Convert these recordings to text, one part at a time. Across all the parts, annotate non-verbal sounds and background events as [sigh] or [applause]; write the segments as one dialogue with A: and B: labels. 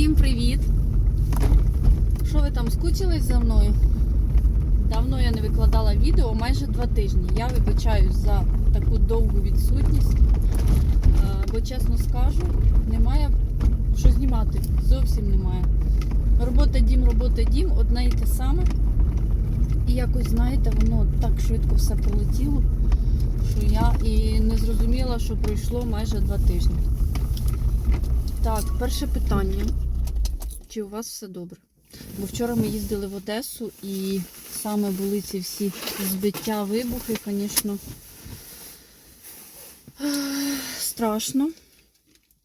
A: Всім привіт! Що ви там скучились за мною? Давно я не викладала відео, майже два тижні. Я вибачаюсь за таку довгу відсутність, Е, бо чесно скажу, немає що знімати. Зовсім немає. Робота дім, робота дім, одне і те саме. І якось, знаєте, воно так швидко все полетіло, що я і не зрозуміла, що пройшло майже два тижні. Так, перше питання. Чи у вас все добре? Бо вчора ми їздили в Одесу і саме були ці всі збиття, вибухи, звісно, [sighs] страшно.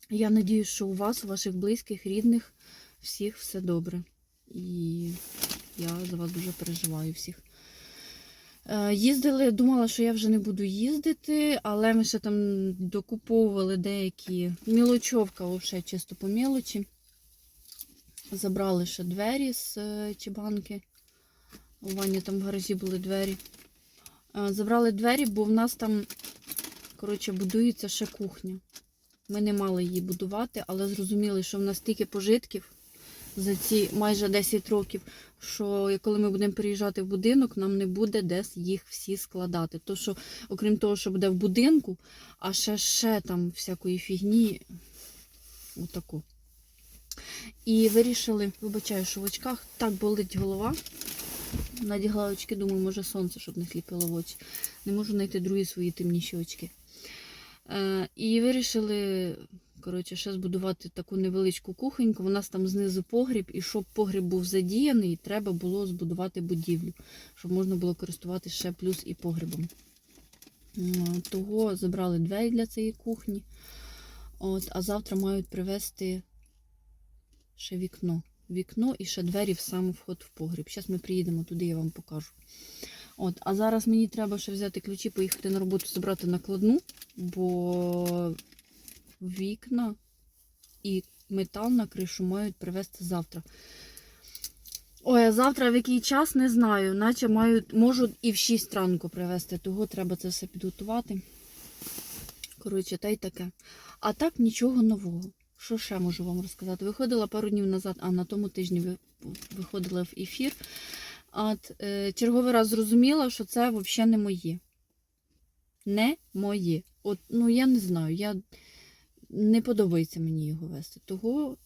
A: Я надіюсь, що у вас, у ваших близьких, рідних, всіх все добре. І я за вас дуже переживаю всіх. Е, Їздили, думала, що я вже не буду їздити, але ми ще там докуповували деякі мілочовка, взагалі чисто по мілочі. Забрали ще двері з чебанки. У Вані там в гаражі були двері. Е, Забрали двері, бо в нас там, коротше, будується ще кухня. Ми не мали її будувати, але зрозуміли, що в нас стільки пожитків за ці майже 10 років, що коли ми будемо переїжджати в будинок, нам не буде де їх всі складати. То, що, окрім того, що буде в будинку, а ще ще там всякої фігні. Отаку. І вирішили, вибачаю, що в очках так болить голова. Надягла очки, думаю, може сонце, щоб не сліпило в очі. Не можу знайти другі свої темніші очки. Е, і вирішили, коротше, ще збудувати таку невеличку кухоньку. У нас там знизу погріб, і щоб погріб був задіяний, треба було збудувати будівлю, щоб можна було користуватися ще плюс і погребом. Е, Того забрали двері для цієї кухні. От, а завтра мають привезти ще вікно. Вікно і ще двері в сам вход в погріб. Зараз ми приїдемо туди, я вам покажу. От, а зараз мені треба ще взяти ключі, поїхати на роботу, забрати накладну, бо вікна і метал на кришу мають привезти завтра. Ой, а завтра в який час не знаю, наче мають, можуть і в 6 ранку привезти, того треба це все підготувати. Коротше, та й таке. А так нічого нового. Що ще можу вам розказати? Виходила пару днів назад, а на тому тижні ви- виходила в ефір. От, е, черговий раз зрозуміла, що це взагалі не моє. Не моє. От, ну я не знаю, я не подобається мені його вести. Того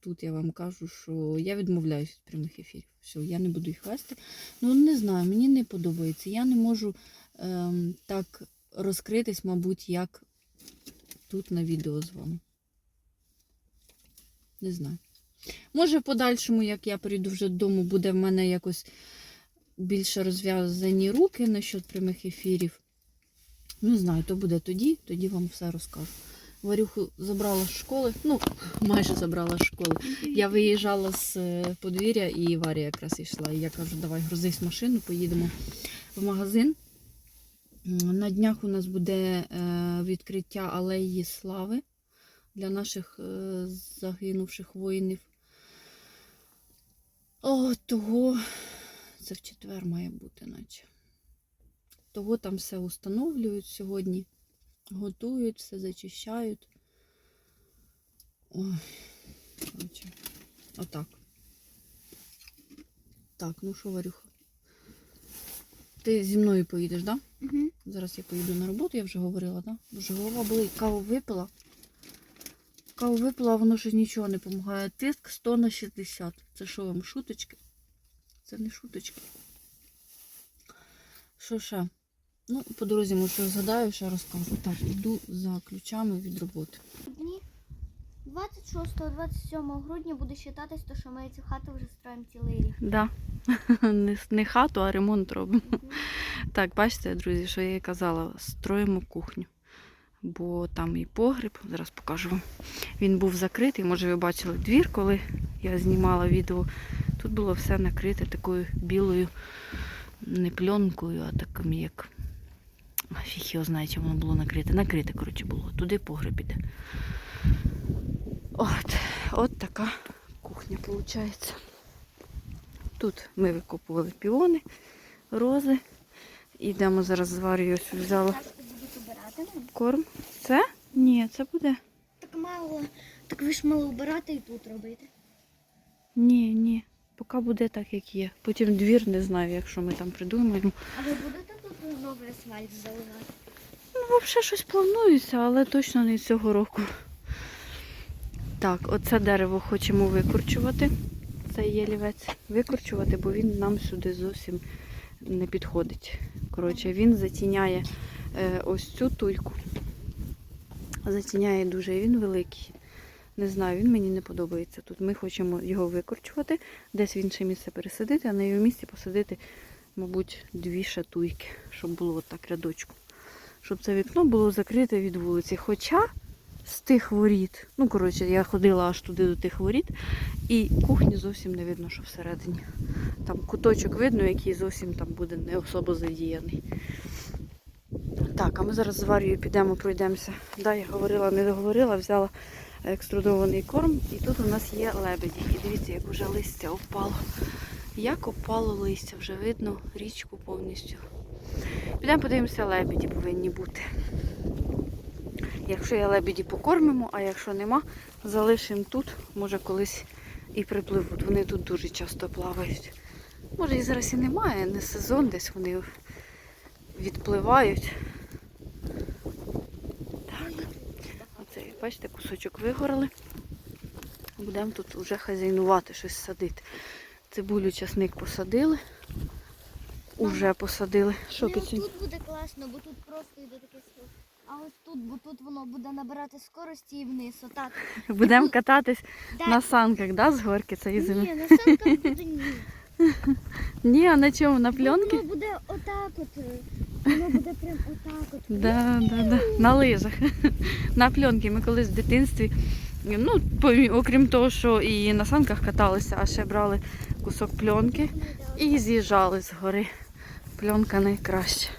A: тут я вам кажу, що я відмовляюся від прямих ефірів. Все, я не буду їх вести. Ну, не знаю, мені не подобається. Я не можу ем, так розкритись, мабуть, як тут на відео з вами. Не знаю. Може, в подальшому, як я прийду вже додому, буде в мене якось більше розв'язані руки насчет прямих ефірів. Не знаю, то буде тоді, тоді вам все розкажу. Варюху забрала з школи, ну, майже забрала з школи. Я виїжджала з е, подвір'я і Варя якраз йшла. І я кажу, давай грузись машину, поїдемо в магазин. На днях у нас буде е, відкриття алеї слави для наших е, загинувших воїнів. О, того це в четвер має бути, наче. Того там все установлюють сьогодні. Готують, все зачищають. Ой, коротше, отак. Так, ну що, Варюха? Ти зі мною поїдеш, так? Да?
B: Угу.
A: Зараз я поїду на роботу, я вже говорила, так? Да? Дуже голова болить, каву випила. Каву випила, воно щось нічого не допомагає. Тиск 100 на 60. Це що вам, шуточки? Це не шуточки. Що ще? Ну, по дорозі, може, згадаю, ще розкажу. Так, йду за ключами від роботи.
B: Дні 26-27 грудня буде вважатись, то, що ми цю хату вже строїмо цілий рік.
A: Да. [laughs] не, не хату, а ремонт робимо. Так, бачите, друзі, що я і казала, строїмо кухню. Бо там і погріб, зараз покажу вам. Він був закритий, може ви бачили двір, коли я знімала відео. Тут було все накрите такою білою не пленкою, а таким як. Фіг його знає, чим воно було накрите. Накрите, коротше, було. Туди погреб іде. От, от така кухня виходить. Тут ми викопували піони, рози. Ідемо зараз з Варією ось взяла. Корм. Це? Ні, це буде.
B: Так мало Так ви ж мали убирати і тут робити.
A: Ні, ні. Поки буде так, як є. Потім двір не знаю, якщо ми там придумаємо.
B: А ви будете тут новий асфальт заливати?
A: Ну, взагалі щось планується, але точно не цього року. Так, оце дерево хочемо викорчувати. Цей ялівець викорчувати, бо він нам сюди зовсім не підходить. Коротше, він затіняє е, ось цю туйку. Затіняє дуже, він великий. Не знаю, він мені не подобається тут. Ми хочемо його викорчувати, десь в інше місце пересадити, а на його місці посадити, мабуть, дві шатуйки, щоб було отак рядочку щоб це вікно було закрите від вулиці. Хоча з тих воріт, ну коротше, я ходила аж туди до тих воріт, і кухні зовсім не видно, що всередині. Там куточок видно, який зовсім там буде не особо задіяний. Так, а ми зараз з Варією підемо, пройдемося. Да, я говорила, не договорила, взяла екструдований корм, і тут у нас є лебеді. І дивіться, як вже листя впало. Як опало листя, вже видно річку повністю. Підемо подивимося, лебеді повинні бути. Якщо є лебеді, покормимо, а якщо нема, залишимо тут, може колись і припливуть. Вони тут дуже часто плавають. Може і зараз і немає, не сезон, десь вони відпливають. Так, оце, бачите, кусочок вигорали. Будемо тут вже хазяйнувати, щось садити. Цибулю, часник посадили. Уже посадили. Що,
B: Ну, тут буде класно, бо тут просто йде таке схил. А ось тут, бо тут воно буде набирати скорості і вниз. Отак. [laughs]
A: Будемо кататись [laughs] на санках, да, з горки цієї зими?
B: Ні, на санках буде ні. [laughs]
A: Ні, а на чому? На пленки?
B: Воно буде отак от.
A: Да, да, да. На лижах. На пленки. Ми колись в дитинстві, ну, окрім того, що і на санках каталися, а ще брали кусок пленки і з'їжджали з гори. Пленка найкраща.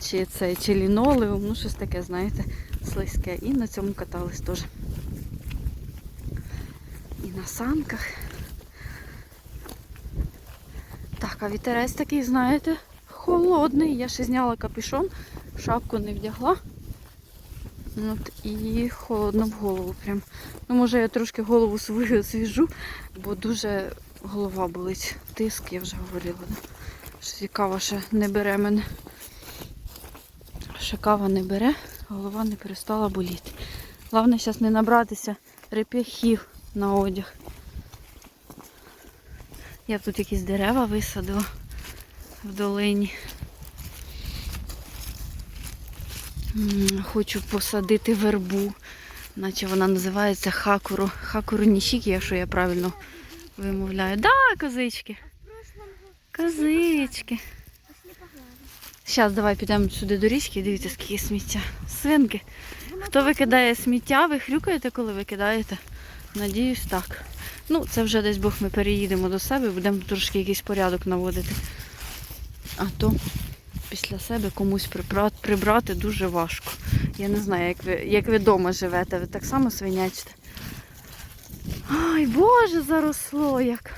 A: Чи це, чи лінолеум, ну щось таке, знаєте, слизьке. І на цьому катались теж. І на санках. Так, а вітерець такий, знаєте, холодний. Я ще зняла капюшон, шапку не вдягла. От, і холодно в голову прям. Ну, може я трошки голову свою освіжу, бо дуже голова болить. Тиск, я вже говорила. Да? Що кава ще не бере мене. Ще кава не бере, голова не перестала боліти. Головне зараз не набратися реп'яхів на одяг. Я тут якісь дерева висадила в долині. Хочу посадити вербу, наче вона називається хакуру. Хакуру нішікі, якщо я правильно вимовляю. Да, козички. Козички. Зараз давай підемо сюди до річки, дивіться, скільки сміття. Свинки. Хто викидає сміття, ви хрюкаєте, коли викидаєте? Надіюсь, так. Ну, це вже десь Бог ми переїдемо до себе, будемо трошки якийсь порядок наводити. А то після себе комусь прибрати, дуже важко. Я не знаю, як ви, як ви вдома живете, ви так само свинячите. Ай, Боже, заросло як.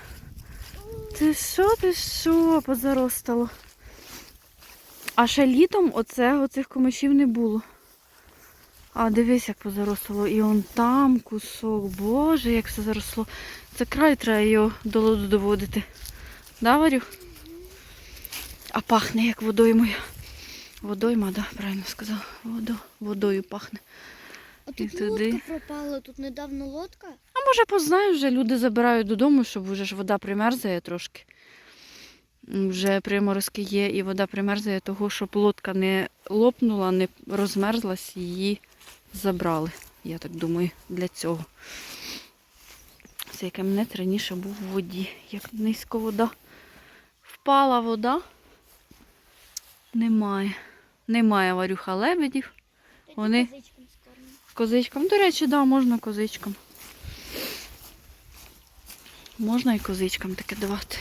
A: Ти що, ти що, позаростало? А ще літом оце, оцих комишів не було. А дивись, як позаросло. І он там кусок. Боже, як все заросло. Це край треба його до доводити. Да, Варю? А пахне як водоймою. Водойма, да, правильно сказала. Водо, водою пахне.
B: А
A: І
B: тут
A: туди.
B: лодка пропала, тут недавно лодка.
A: А може познаю, вже люди забирають додому, щоб вже ж вода примерзає трошки. Вже приморозки є, і вода примерзає того, щоб лодка не лопнула, не розмерзлась, її забрали. Я так думаю, для цього. Це камінець раніше був в воді. Як низько вода. Впала вода. Немає. Немає варюха лебедів. Вони-. Козичкам. До речі, да, можна козичкам. Можна і козичкам таке давати.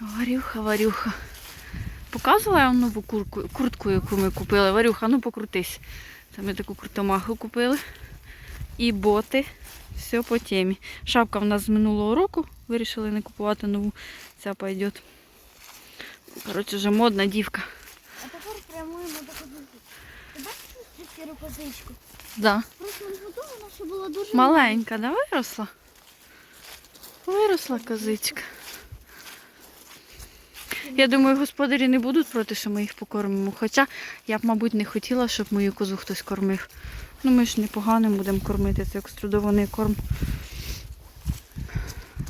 A: Варюха, варюха. Показувала я вам нову курку, куртку, яку ми купили. Варюха, ну покрутись. Це ми таку крутомаху купили. І боти. Все по темі. Шапка в нас з минулого року. Вирішили не купувати нову. Ця пойде. Коротше, вже модна дівка.
B: А тепер прямуємо до козички. Ти бачиш цю козичку?
A: Да.
B: Году вона ще була дуже
A: Маленька, да, виросла? Виросла козичка. Я думаю, господарі не будуть проти, що ми їх покормимо. Хоча я б, мабуть, не хотіла, щоб мою козу хтось кормив. Ну, ми ж непоганим будемо кормити. Це екструдований корм.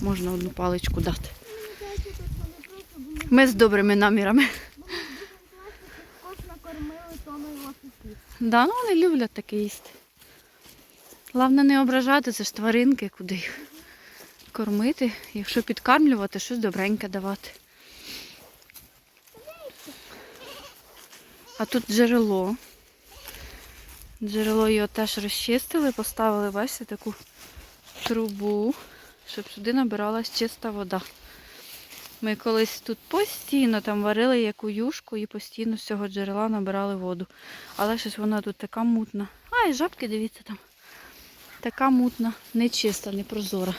A: Можна одну паличку дати.
B: Мені здається, тут вони просто були
A: Ми з добрими намірами.
B: Вони в другому класі також накормили тоною лососів.
A: Да, ну вони люблять таке їсти. Головне не ображати, це ж тваринки, куди їх кормити. Якщо підкармлювати, щось добреньке давати. А тут джерело. Джерело його теж розчистили, поставили, бачите, таку трубу, щоб сюди набиралась чиста вода. Ми колись тут постійно там варили яку юшку і постійно з цього джерела набирали воду. Але щось вона тут така мутна. А, і жабки, дивіться там. Така мутна, нечиста, не прозора.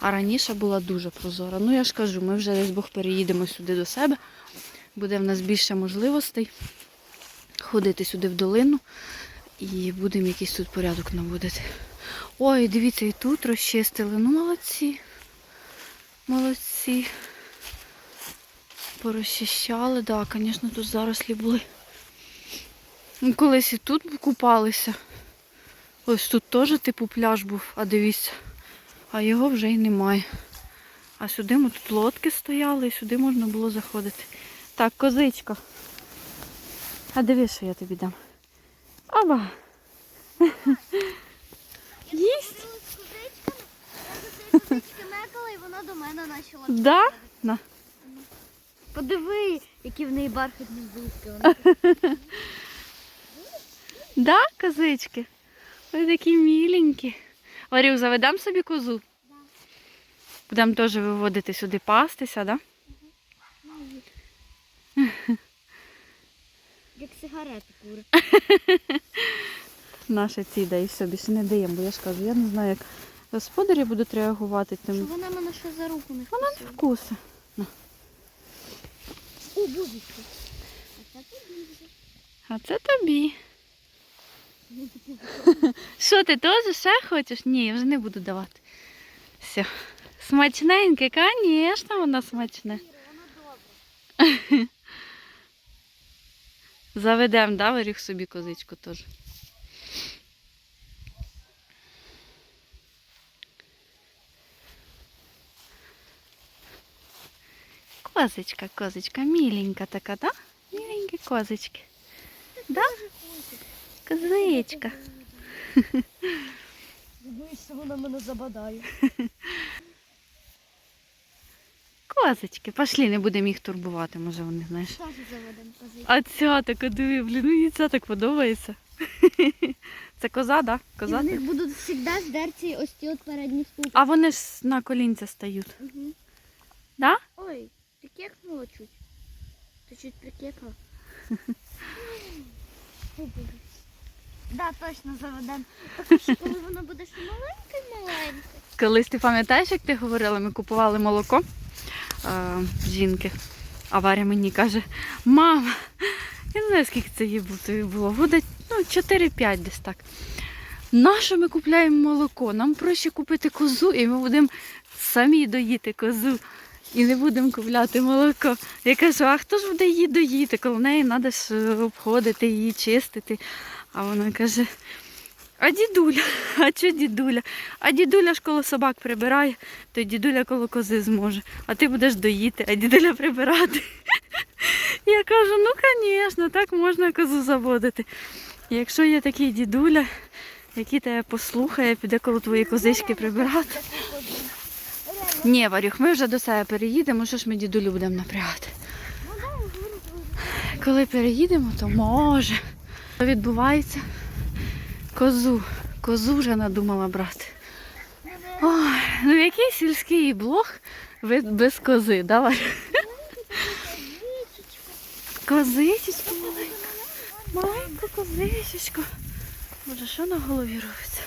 A: А раніше була дуже прозора. Ну я ж кажу, ми вже десь Бог переїдемо сюди до себе. Буде в нас більше можливостей ходити сюди в долину і будемо якийсь тут порядок наводити. Ой, дивіться, і тут розчистили. Ну, молодці. Молодці. Порозчищали, так, да, звісно, тут зарослі були. Ну, Колись і тут купалися. Ось тут теж типу пляж був, а дивіться, а його вже й немає. А сюди ми тут лодки стояли і сюди можна було заходити. Так, козичка. А дивись, що я тобі дам. Оба. Їсть?
B: Козичками, я мекала, і вона до мене почала.
A: Да? На.
B: Подиви, які в неї бархатні зубки. [laughs]
A: Да, козички? Ви такі міленькі. Варю, заведемо собі козу. Будемо теж виводити сюди пастися, да?
B: Як сигарети кури. [laughs]
A: Наші ці да і все, більше не даємо, бо я ж кажу, я не знаю, як господарі будуть реагувати
B: Що вона мене ще за руку не
A: Вона не
B: вкусила.
A: Вкуси.
B: О, бузочки. А це тобі. [laughs]
A: Що ти теж ще хочеш? Ні, я вже не буду давати. Все. Смачненьке, звісно, вона смачне. [laughs] Заведемо, да, виріг собі козичку теж. Козочка, козочка, міленька така, да? Міленькі козочки. Да? Козичка.
B: Боюсь, вона мене забадає.
A: Козочки. Пошли, не будемо їх турбувати, може вони, знаєш. А ця така диви, блін, ну їй ця так подобається. [laughs] Це коза, да?
B: І
A: Коза.
B: в них будуть завжди здерті ось ті от передні ступи.
A: А вони ж на колінця стають.
B: Угу.
A: Да?
B: Ой, ти кекнула чуть. Ти чуть прикекла. [laughs] Да, точно заведемо. Коли вона буде ще маленька-маленька.
A: Колись ти пам'ятаєш, як ти говорила, ми купували молоко а, жінки. А Варя мені каже, мама, я не знаю, скільки це їй тобі було, буде ну, 4-5 десь так. Нащо ми купляємо молоко? Нам проще купити козу і ми будемо самі доїти козу. І не будемо купляти молоко. Я кажу, а хто ж буде її доїти? Коло неї треба ж е, обходити її, чистити. А вона каже, а дідуля, [laughs] а що дідуля? А дідуля ж коло собак прибирає, то дідуля коло кози зможе. А ти будеш доїти, а дідуля прибирати. [laughs] Я кажу, ну звісно, так можна козу заводити. Якщо є такий дідуля, який тебе послухає, піде коло твоєї козички прибирати. Ні, Варюх, ми вже до себе переїдемо, що ж ми дідулю будемо напрягати. Коли переїдемо, то може. Що відбувається? Козу. Козу вже надумала брати. Ой, ну який сільський блог без кози, давай. Козичечка маленька. Маленька козичечка. Боже, що на голові робиться?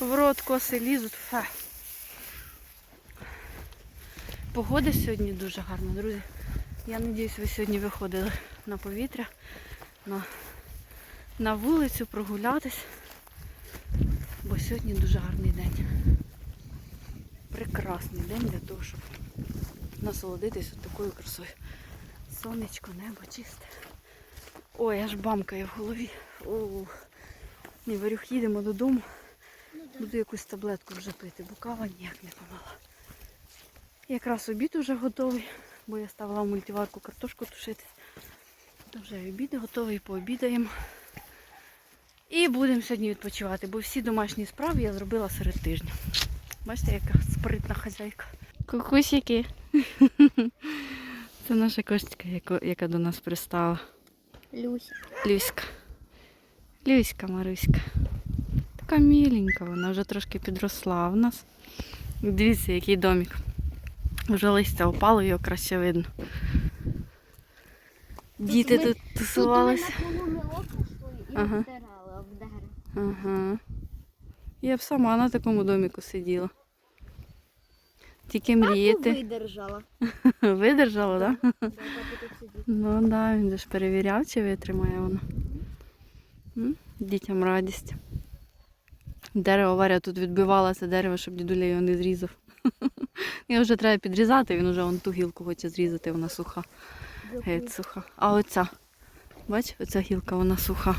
A: В рот коси лізуть. Фе. Погода сьогодні дуже гарна, друзі. Я сподіваюся, ви сьогодні виходили на повітря, на, на вулицю прогулятись. Бо сьогодні дуже гарний день. Прекрасний день для того, щоб насолодитись от такою красою. Сонечко, небо чисте. Ой, аж бамкає в голові. Ух. Ні, Варюх, їдемо додому. Буду якусь таблетку вже пити, бо кава ніяк не помила. Якраз обід уже готовий, бо я ставила в мультиварку картошку тушити. То вже обід готовий, пообідаємо. І будемо сьогодні відпочивати, бо всі домашні справи я зробила серед тижня. Бачите, яка спритна хазяйка. Кукусики. [laughs] Це наша костя, яка до нас пристала.
B: Люся.
A: Люська. Люська Маруська. Така міленька, вона вже трошки підросла в нас. Дивіться, який домик. Вже листя опало, його краще видно. Діти
B: ми-
A: тут тусувалися.
B: Тут
A: Ага. Ага. Я б сама на такому доміку сиділа. Тільки мріяти.
B: видержала. [laughs]
A: Видержала, так? Да?
B: Да.
A: Ну так, да, він же ж перевіряв, чи витримає воно. Дітям радість. Дерево Варя тут відбивала це дерево, щоб дідуля його не зрізав. [laughs] Його вже треба підрізати, він вже вон ту гілку хоче зрізати, вона суха. Геть суха. А оця, бач, оця гілка, вона суха.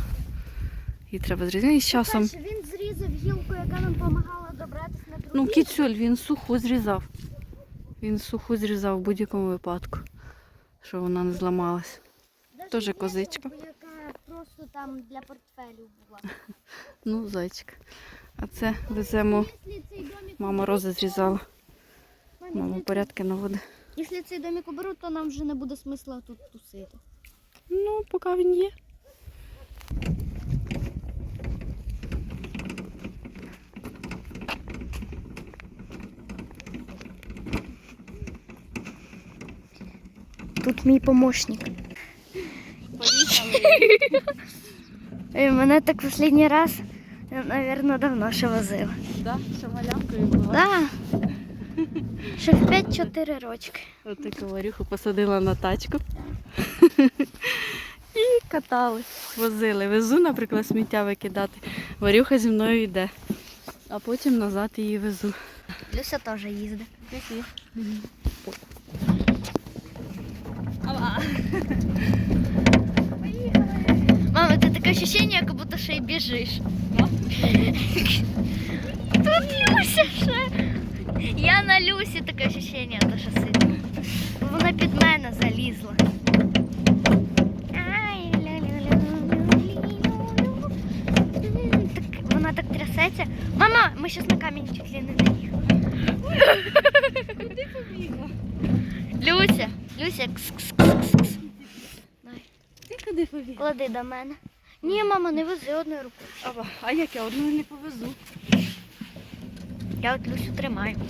A: Її треба зрізати. І з часом.
B: Він зрізав гілку, яка нам допомагала добратися на другий.
A: Ну, кіцюль, він суху зрізав. Він суху зрізав в будь-якому випадку, щоб вона не зламалась. Теж козичка.
B: Просто там для портфелю була. [laughs]
A: Ну, зайчик. А це веземо. Мама роза зрізала. Мама
B: якщо-
A: порядки наводить.
B: Якщо цей домик уберуть, то нам вже не буде смисла тут тусити.
A: Ну, поки він є.
B: Тут мій помощник. Е, Мене так в останній раз, мабуть, давно ще возив.
A: Да, що малявкою була.
B: Да. Ще в 5-4 рочки.
A: От таку Варюху посадила на тачку. І катали, возили. Везу, наприклад, сміття викидати. Варюха зі мною йде. А потім назад її везу.
B: Люся теж їздить. Таке ощущение, як будто ще й біжиш. Тут Люся ще. Я на Люсі таке ощущение, то що сидить. Вона під мене залізла. Ай, ля-ля-ля-ля-лі-лю-лю. Так, Вона так трясеться. Мама, ми зараз на камінь чуть ли не доїхали.
A: Куди побігла?
B: Люся, Люся, кс-кс-кс-кс.
A: Ти куди побігла?
B: Клади до мене. Ні, мама, не вези одною рукою.
A: Ава, а як я одну не повезу?
B: Я от Люсю тримаю. [laughs]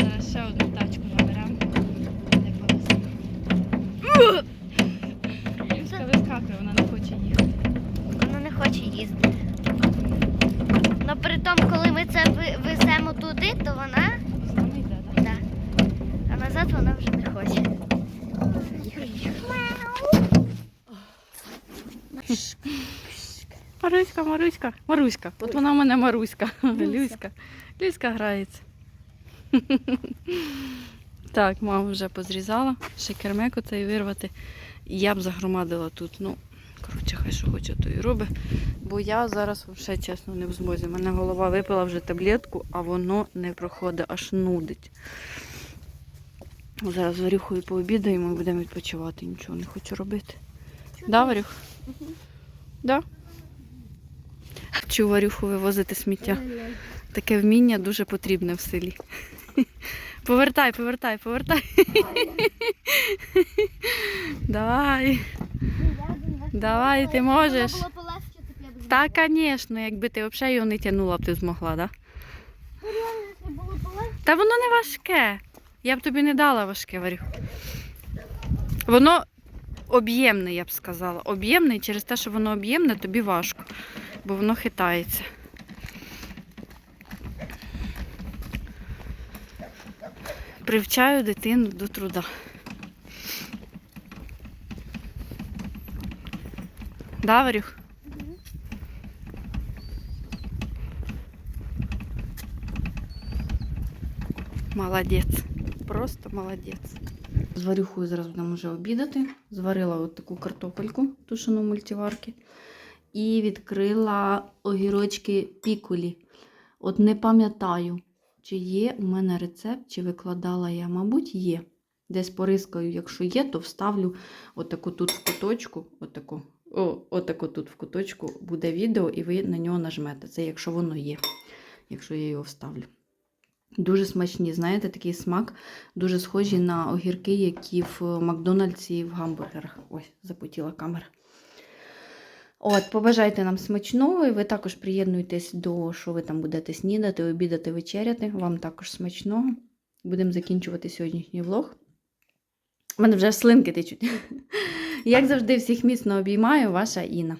A: Зараз ще одну тачку заберемо. Не повезу. Люська вискакує, вона не хоче їхати.
B: Вона не хоче їздити. Ну при тому, коли ми це ви- веземо туди, то вона.
A: Вона йде, так?
B: Да. А назад вона вже не хоче.
A: Маруська, Маруська. От вона в мене Маруська. Люська. Люська грається. [laughs] Так, мама вже позрізала. Ще кермеку цей вирвати. Я б загромадила тут. Ну, коротше, хай що хоче, то і робить. Бо я зараз взагалі чесно не в змозі. У мене голова випила вже таблетку, а воно не проходить, аж нудить. Зараз з Варюхою пообідаємо і будемо відпочивати. Нічого не хочу робити. Да, Варюх? Да? Вчу Варюху вивозити сміття. Таке вміння дуже потрібне в селі. Повертай, повертай, повертай. Давай. Давай, ти можеш. Так, звісно, якби ти взагалі його не тягнула б, ти змогла, так? Та воно не важке. Я б тобі не дала важке, Варюх. Воно об'ємне, я б сказала. Об'ємне, і через те, що воно об'ємне, тобі важко, бо воно хитається. Привчаю дитину до труда. Да, Варюх? Молодець. Просто молодець. З варюхою зараз будемо вже обідати. Зварила от таку картопельку, тушену мультиварки. мультиварці. І відкрила огірочки пікулі. От не пам'ятаю, чи є у мене рецепт, чи викладала я, мабуть, є. Десь порискаю, якщо є, то вставлю отаку тут в куточку, отаку, о, отаку тут в куточку буде відео, і ви на нього нажмете. Це якщо воно є, якщо я його вставлю. Дуже смачні, знаєте, такий смак, дуже схожі на огірки, які в Макдональдсі і в гамбургерах. Ось, запотіла камера. От, побажайте нам смачного, і ви також приєднуйтесь до що ви там будете снідати, обідати, вечеряти. Вам також смачного. Будемо закінчувати сьогоднішній влог. У мене вже слинки течуть. [laughs] Як завжди, всіх міцно обіймаю, ваша Інна.